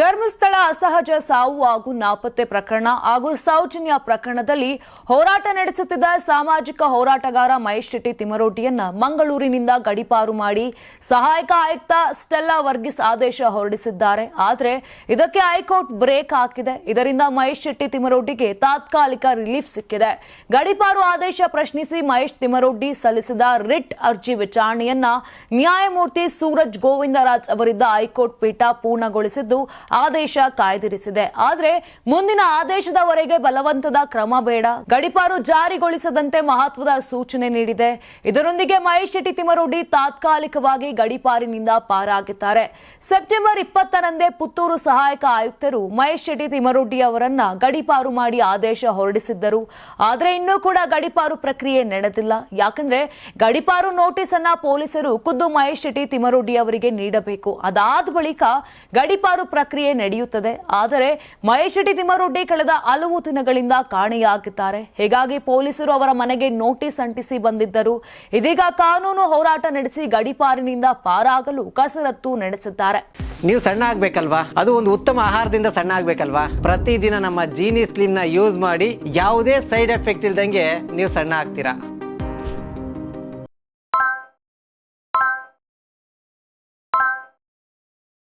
ಧರ್ಮಸ್ಥಳ ಅಸಹಜ ಸಾವು ಹಾಗೂ ನಾಪತ್ತೆ ಪ್ರಕರಣ ಹಾಗೂ ಸೌಜನ್ಯ ಪ್ರಕರಣದಲ್ಲಿ ಹೋರಾಟ ನಡೆಸುತ್ತಿದ್ದ ಸಾಮಾಜಿಕ ಹೋರಾಟಗಾರ ಮಹೇಶ್ ಶೆಟ್ಟಿ ತಿಮರೋಟಿಯನ್ನ ಮಂಗಳೂರಿನಿಂದ ಗಡಿಪಾರು ಮಾಡಿ ಸಹಾಯಕ ಆಯುಕ್ತ ಸ್ಟೆಲ್ಲಾ ವರ್ಗೀಸ್ ಆದೇಶ ಹೊರಡಿಸಿದ್ದಾರೆ. ಆದರೆ ಇದಕ್ಕೆ ಹೈಕೋರ್ಟ್ ಬ್ರೇಕ್ ಹಾಕಿದೆ. ಇದರಿಂದ ಮಹೇಶ್ ಶೆಟ್ಟಿ ತಿಮರೋಟಿಗೆ ತಾತ್ಕಾಲಿಕ ರಿಲೀಫ್ ಸಿಕ್ಕಿದೆ. ಗಡಿಪಾರು ಆದೇಶ ಪ್ರಶ್ನಿಸಿ ಮಹೇಶ್ ತಿಮರೋಟಿ ಸಲ್ಲಿಸಿದ ರಿಟ್ ಅರ್ಜಿ ವಿಚಾರಣೆಯನ್ನ ನ್ಯಾಯಮೂರ್ತಿ ಸೂರಜ್ ಗೋವಿಂದರಾಜ್ ಅವರಿದ್ದ ಹೈಕೋರ್ಟ್ ಪೀಠ ಪೂರ್ಣಗೊಳಿಸಿದ್ದು ಆದೇಶ ಕಾಯ್ದಿರಿಸಿದೆ. ಆದರೆ ಮುಂದಿನ ಆದೇಶದವರೆಗೆ ಬಲವಂತದ ಕ್ರಮ ಬೇಡ. ಗಡಿಪಾರು ಜಾರಿಗೊಳಿಸದಂತೆ ಮಹತ್ವದ ಸೂಚನೆ ನೀಡಿದೆ. ಇದರೊಂದಿಗೆ ಮಹೇಶ್ ಶೆಟ್ಟಿ ತಿಮರೋಡಿ ತಾತ್ಕಾಲಿಕವಾಗಿ ಗಡಿಪಾರಿನಿಂದ ಪಾರಾಗಿದ್ದಾರೆ. ಸೆಪ್ಟೆಂಬರ್ ಇಪ್ಪತ್ತರಂದೇ ಪುತ್ತೂರು ಸಹಾಯಕ ಆಯುಕ್ತರು ಮಹೇಶ್ ಶೆಟ್ಟಿ ತಿಮರುಡ್ಡಿ ಅವರನ್ನ ಗಡಿಪಾರು ಮಾಡಿ ಆದೇಶ ಹೊರಡಿಸಿದ್ದರು. ಆದರೆ ಇನ್ನೂ ಕೂಡ ಗಡಿಪಾರು ಪ್ರಕ್ರಿಯೆ ನಡೆದಿಲ್ಲ. ಯಾಕಂದ್ರೆ ಗಡಿಪಾರು ನೋಟಿಸ್ ಅನ್ನ ಪೊಲೀಸರು ಖುದ್ದು ಮಹೇಶ್ ಶೆಟ್ಟಿ ತಿಮರುಡ್ಡಿ ಅವರಿಗೆ ನೀಡಬೇಕು. ಅದಾದ ಬಳಿಕ ಗಡಿಪಾರು ಪ್ರಕ್ರಿಯೆ ನಡೆಯುತ್ತದೆ. ಆದರೆ ಮಹೇಶ್ ಶೆಟ್ಟಿ ತಿಮರೋಡಿ ಕಳೆದ ಹಲವು ದಿನಗಳಿಂದ ಕಾಣೆಯಾಗಿದ್ದಾರೆ. ಹೀಗಾಗಿ ಪೊಲೀಸರು ಅವರ ಮನೆಗೆ ನೋಟಿಸ್ ಅಂಟಿಸಿ ಬಂದಿದ್ದರು. ಇದೀಗ ಕಾನೂನು ಹೋರಾಟ ನಡೆಸಿ ಗಡಿಪಾರಿನಿಂದ ಪಾರಾಗಲು ಕಸರತ್ತು ನಡೆಸಿದ್ದಾರೆ. ನೀವು ಸಣ್ಣ ಆಗ್ಬೇಕಲ್ವಾ? ಅದು ಒಂದು ಉತ್ತಮ ಆಹಾರದಿಂದ ಸಣ್ಣ ಆಗ್ಬೇಕಲ್ವಾ? ಪ್ರತಿದಿನ ನಮ್ಮ ಜೀನಿ ಸ್ಲಿಮ್ನ ಯೂಸ್ ಮಾಡಿ ಯಾವುದೇ ಸೈಡ್ ಎಫೆಕ್ಟ್ ಇಲ್ದಂಗೆ ನೀವು ಸಣ್ಣ ಆಗ್ತೀರಾ?